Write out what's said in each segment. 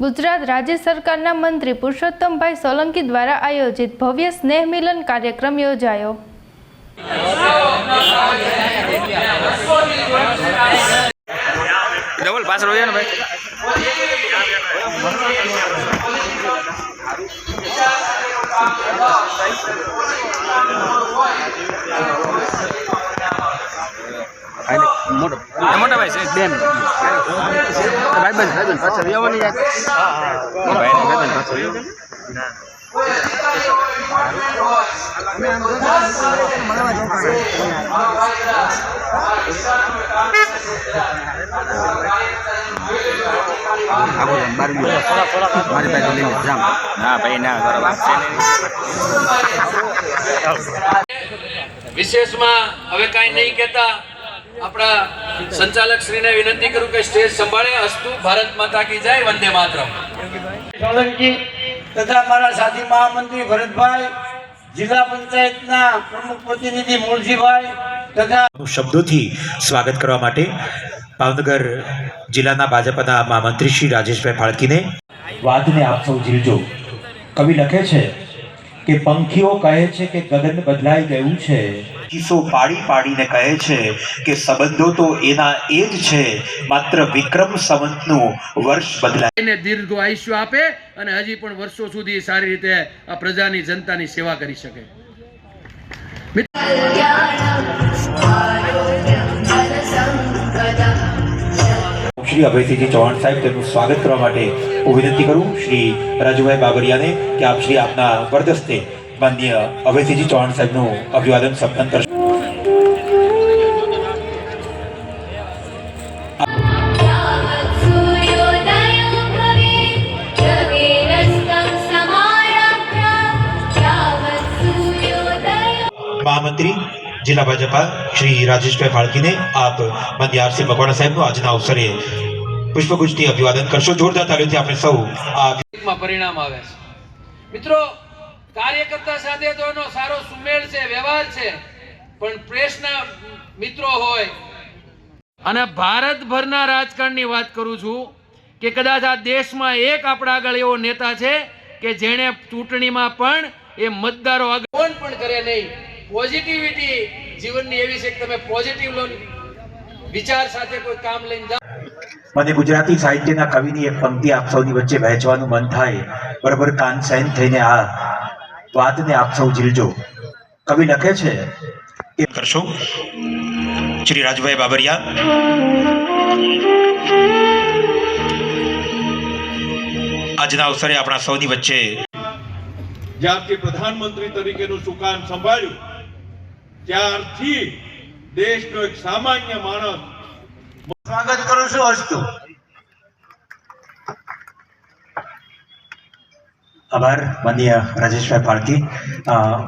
ગુજરાત રાજ્ય સરકારના મંત્રી પુરુષોત્તમભાઈ સોલંકી દ્વારા આયોજિત ભવ્ય સ્નેહ મિલન કાર્યક્રમ યોજાયો. ડબલ ને ભાઈ. મોટો. મોટા ભાઈ છે. બેન. ભાઈ બંધ પાછળ આવવાની યાદ ભાઈ ભાઈ બંધ પાછળ આગળ બાર મારી પાસે લઈને જામ ના ભાઈ ના કરો વાત છે નહીં. વિશેષમાં હવે કાંઈ નહીં કહેતા આપણા સંચાલક શ્રીને વિનંતી કરું કે સ્ટેજ સંભાળે અસ્તુ ભારત માતા કી જય વંદે માતરમ. સોલંકી તથા મારા સાથી મહામંત્રી ભરતભાઈ જિલ્લા પંચાયતના પ્રમુખ પ્રતિનિધિ મૂળજીભાઈ તથા શબ્દોથી સ્વાગત કરવા માટે ભાવનગર જિલ્લાના ભાજપના મહામંત્રી શ્રી રાજેશભાઈ ફાળકીને વાતને આપ સૌ જીલજો કવિ લખે છે કે પંખીઓ કહે છે કે ગગન બદલાઈ ગયું છે. કિસ્સો પાડી પાડીને કહે છે કે સંબંધો તો એના એ જ છે માત્ર વિક્રમ સંવંતનું વર્ષ બદલાય. એને દીર્ઘ આયુષ્ય આપે અને હજી પણ વર્ષો સુધી સારી રીતે આ પ્રજાની જનતાની સેવા કરી શકે. શ્રી અભયસિંહજી ચૌહાણ સાહેબ, તેમનું સ્વાગત કરવા માટે હું વિનંતી કરું શ્રી રાજુભાઈ બાબરિયાને કે આપ શ્રી આપના વરદસ્તે માનનીય અભયસિંહજી ચૌહાણ સાહેબનું અભિવાદન સંપન્ન કરશે. મહામંત્રી જિલ્લા ભાજપા શ્રી રાજેશભાઈ ફાળકીને આપ માન્ય આરસી મકવાણા સાહેબનું આજના અવસરે પુષ્પગુચ્છથી અભિવાદન કરશો. જોરદાર તાલીઓથી આપણે સૌ આ પરિણામ આવે છે. મિત્રો, કાર્યકર્તા સાથે તો એનો સારો સુમેળ છે, વ્યવહાર છે, પણ પ્રેસના મિત્રો હોય. અને ભારતભરના રાજકારણની વાત કરું છું કે કદાચ આ દેશમાં એક આપણા આગળ એવો નેતા છે કે જેણે ચૂંટણીમાં પણ એ મતદારો આગળ પણ કરે નહીં. પોઝિટિવિટી જીવનની એવી છે કે તમે પોઝિટિવ વિચાર સાથે કોઈ કામ લઈને જાઓ. મને ગુજરાતી સાહિત્યના કવિની એક પંક્તિ આપ સૌની વચ્ચે વહેંચવાનું મન થાય. બરાબર કાન સહેન થઈને આ વાતને આપ સૌ ઝીલજો કવિ લખે છે એ કરશો? શ્રી રાજભાઈ બાબરિયા. આજના અવસરે આપણા સૌની વચ્ચે જ્યારથી પ્રધાનમંત્રી તરીકેનું સુકાન સંભાળ્યું ત્યારથી દેશનો એક સામાન્ય માણસ સ્વાગત કરું છું અસ્તુ આભાર માનનીય રાજેશભાઈ પાળકી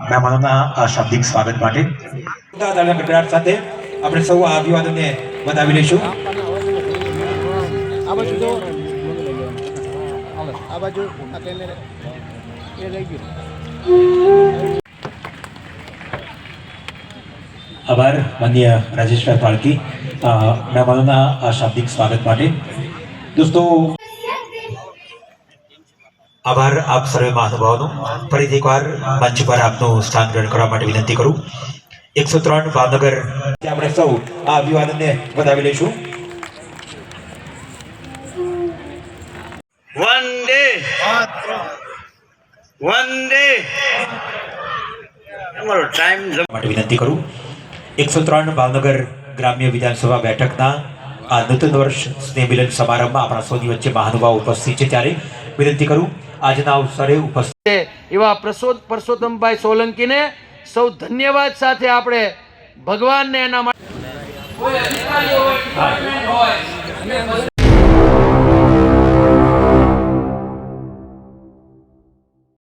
મહેમાનોના આ શાબ્દિક સ્વાગત માટે. ગડગડાટ સાથે આપણે સૌ આ અભિવાદનને વધાવી લઈશું. આભાર માન્ય રાજેશભાઈ પાળકી મહેમાનોના આ શાબ્દિક સ્વાગત માટે. દોસ્તો આભાર આપ સર્વે મહાનુભાવોનો. ફરીથી એકવાર મંચ પર આપનું સ્થાન ગ્રહણ કરવા માટે વિનંતી કરું. એકસો ત્રણ ભાવનગર. આપણે સૌ આ અભિવાદનને વધાવી લઈશું. વંદે. વંદે. તમારો ટાઈમ માટે વિનંતી કરું. એકસો ત્રણ ભાવનગર ગ્રામ્ય વિધાનસભા બેઠકના આ નૂતન વર્ષ સ્નેહમિલન સમારંભમાં આપણા સૌની વચ્ચે મહાનુભાવ ઉપસ્થિત છે. ત્યારે વિનંતી કરું આજના અવસરે ઉપસ્થિત છે એવા પ્રસોદ પરસોત્તમભાઈ સોલંકીને સૌ ધન્યવાદ સાથે આપણે ભગવાનને એના માટે